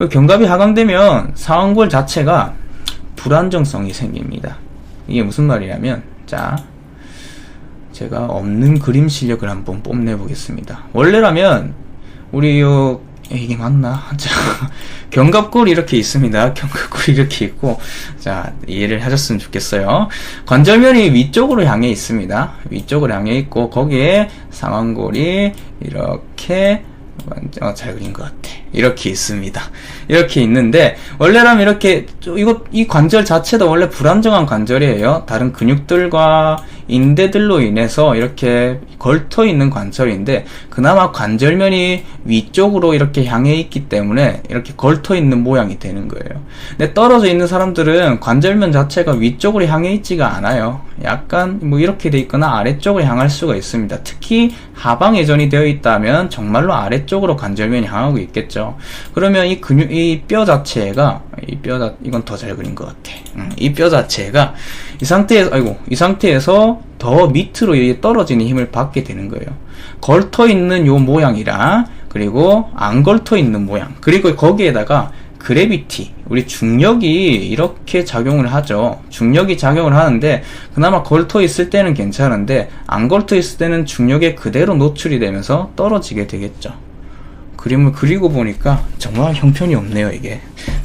그 견갑이 하강되면 상완골 자체가 불안정성이 생깁니다. 이게 무슨 말이냐면, 자, 제가 없는 그림 실력을 한번 뽐내 보겠습니다. 원래라면, 우리 요, 이게 맞나? 자, 견갑골이 이렇게 있습니다. 견갑골이 이렇게 있고, 자, 이해를 하셨으면 좋겠어요. 관절면이 위쪽으로 향해 있습니다. 위쪽으로 향해 있고, 거기에 상완골이 이렇게 어, 잘 그린 것 같아. 이렇게 있습니다. 이렇게 있는데, 원래라면 이렇게, 저- 이거, 이 관절 자체도 원래 불안정한 관절이에요. 다른 근육들과 인대들로 인해서 이렇게 걸터 있는 관절인데, 그나마 관절면이 위쪽으로 이렇게 향해 있기 때문에 이렇게 걸터 있는 모양이 되는 거예요. 근데 떨어져 있는 사람들은 관절면 자체가 위쪽으로 향해 있지가 않아요. 약간 뭐 이렇게 돼 있거나 아래쪽으로 향할 수가 있습니다. 특히 하방 회전이 되어 있다면 정말로 아래쪽으로 관절면이 향하고 있겠죠. 그러면 이 근육, 이 뼈 자체가 이 뼈, 자, 이건 더 잘 그린 것 같아. 음, 이뼈 자체가 이 상태에서, 아이고, 이 상태에서 더 밑으로 떨어지는 힘을 받게 되는 거예요. 걸터 있는 요 모양이랑 그리고 안 걸터 있는 모양 그리고 거기에다가 그래비티 우리 중력이 이렇게 작용을 하죠. 중력이 작용을 하는데 그나마 걸터 있을 때는 괜찮은데 안 걸터 있을 때는 중력에 그대로 노출이 되면서 떨어지게 되겠죠. 그림을 그리고 보니까 정말 형편이 없네요 이게. 자